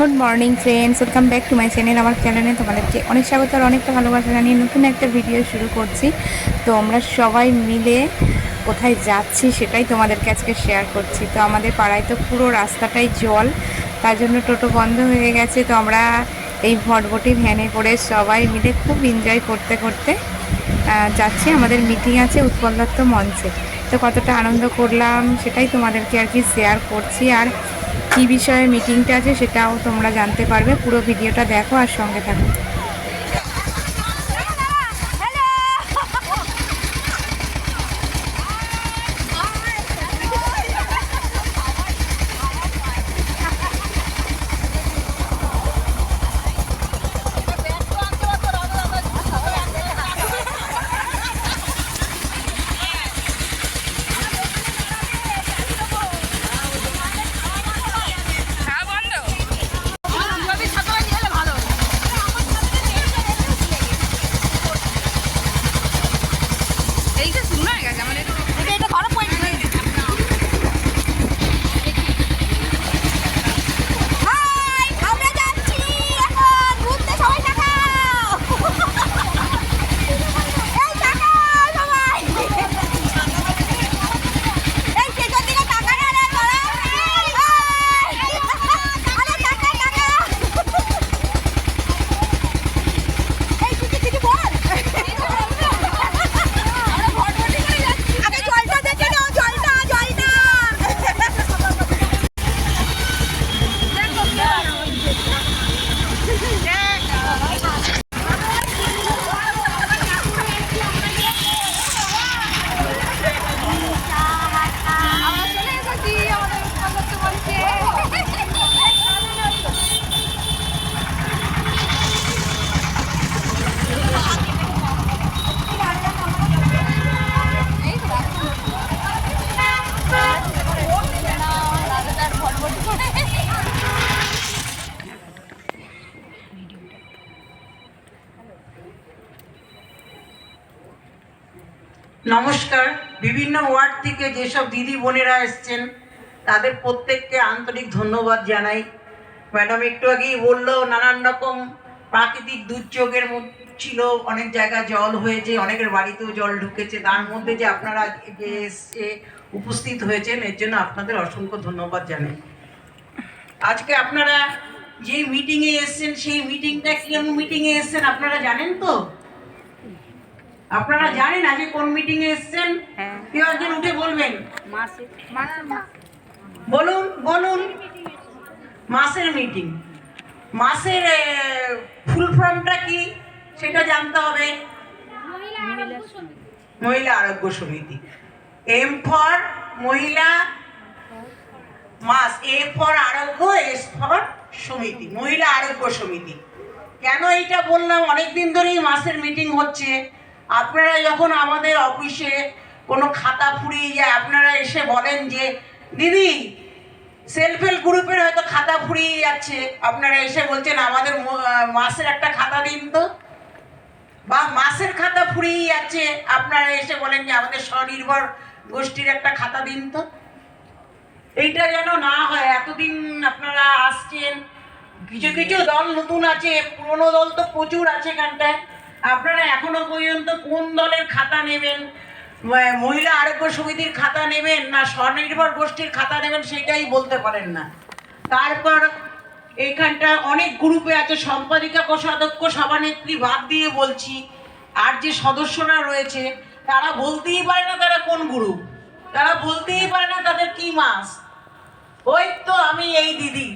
Good morning friends welcome back to my channel আমার চ্যানেলে তোমাদেরকে অনেক স্বাগত আর অনেকটা ভালোবাসা জানিয়ে নতুন একটা ভিডিও শুরু করছি। তো আমরা সবাই মিলে কোথায় যাচ্ছি সেটাই তোমাদেরকে আজকে শেয়ার করছি। তো আমাদের পাড়ায় তো পুরো রাস্তাটাই জল, তার জন্য টোটো বন্ধ হয়ে গেছে। তো আমরা এই ভটভটি ভ্যানে করে সবাই মিলে খুব এনজয় করতে করতে যাচ্ছি। আমাদের মিটিং আছে উৎপল দত্ত মঞ্চে। তো কতটা আনন্দ করলাম সেটাই তোমাদেরকে আর কি শেয়ার করছি। আর কী বিষয়ে মিটিংটা আছে সেটাও তোমরা জানতে পারবে। পুরো ভিডিওটা দেখো আর সঙ্গে থাকো। এইটা শুকনো নমস্কার। বিভিন্ন ওয়ার্ড থেকে যেসব দিদি বোনেরা এসছেন, তাদের প্রত্যেককে আন্তরিক ধন্যবাদ জানাই। ম্যাডাম একটু আগেই বলল, নানান রকম প্রাকৃতিক দুর্যোগের ছিল, অনেক জায়গায় জল হয়েছে, অনেকের বাড়িতেও জল ঢুকেছে। তার মধ্যে যে আপনারা যে এসে উপস্থিত হয়েছেন, এর জন্য আপনাদের অসংখ্য ধন্যবাদ জানাই। আজকে আপনারা যে মিটিংয়ে এসছেন, সেই মিটিংটা কেমন মিটিংয়ে এসছেন, আপনারা জানেন তো? আপনারা জানেন আজকে কোন মিটিং এ এসেছেন কেউ একজন উঠে বলবেন। বলুন বলুন। মাসের মিটিং মাসের ফুল ফর্মটা কি? সেটা জানতে হবে। মহিলা আরোগ্য সমিতি। এম ফর মহিলা মাস A for Arogya S for Samiti. Mahila Arogya সমিতি। কেন এইটা বললাম? অনেকদিন ধরেই মাসের মিটিং হচ্ছে। আপনারা যখন আমাদের অফিসে কোনো খাতা ফুরিয়ে যায়, আপনারা এসে বলেন যে, দিদি সেলফ হেল্প গ্রুপের হয়তো খাতা ফুরিয়ে যাচ্ছে। আপনারা এসে বলছেন, আমাদের মাসের একটা খাতা দিন তো। বা, মাসের খাতা ফুরিয়ে যাচ্ছে। আপনারা এসে বলেন যে, আমাদের স্বনির্ভর গোষ্ঠীর একটা খাতা দিন তো। এইটা যেন না হয়, এতদিন আপনারা আসছেন, কিছু কিছু দল নতুন আছে, পুরনো দল তো প্রচুর আছে এখানটায়। আপনারা এখনও পর্যন্ত কোন দলের খাতা নেবেন? মহিলা আরোগ্য সমিতির খাতা নেবেন না স্বনির্ভর গোষ্ঠীর খাতা নেবেন সেটাই বলতে পারেন না। তারপর এইখানটা অনেক গ্রুপে আছে, সম্পাদিকা কোষাধ্যক্ষ, সভানেত্রী বাদ দিয়ে বলছি। আর যে সদস্যরা রয়েছে, তারা বলতেই পারে না তারা কোন গ্রুপ। তারা বলতেই পারে না তাদের কি মাস। ওই তো আমি এই দিদি।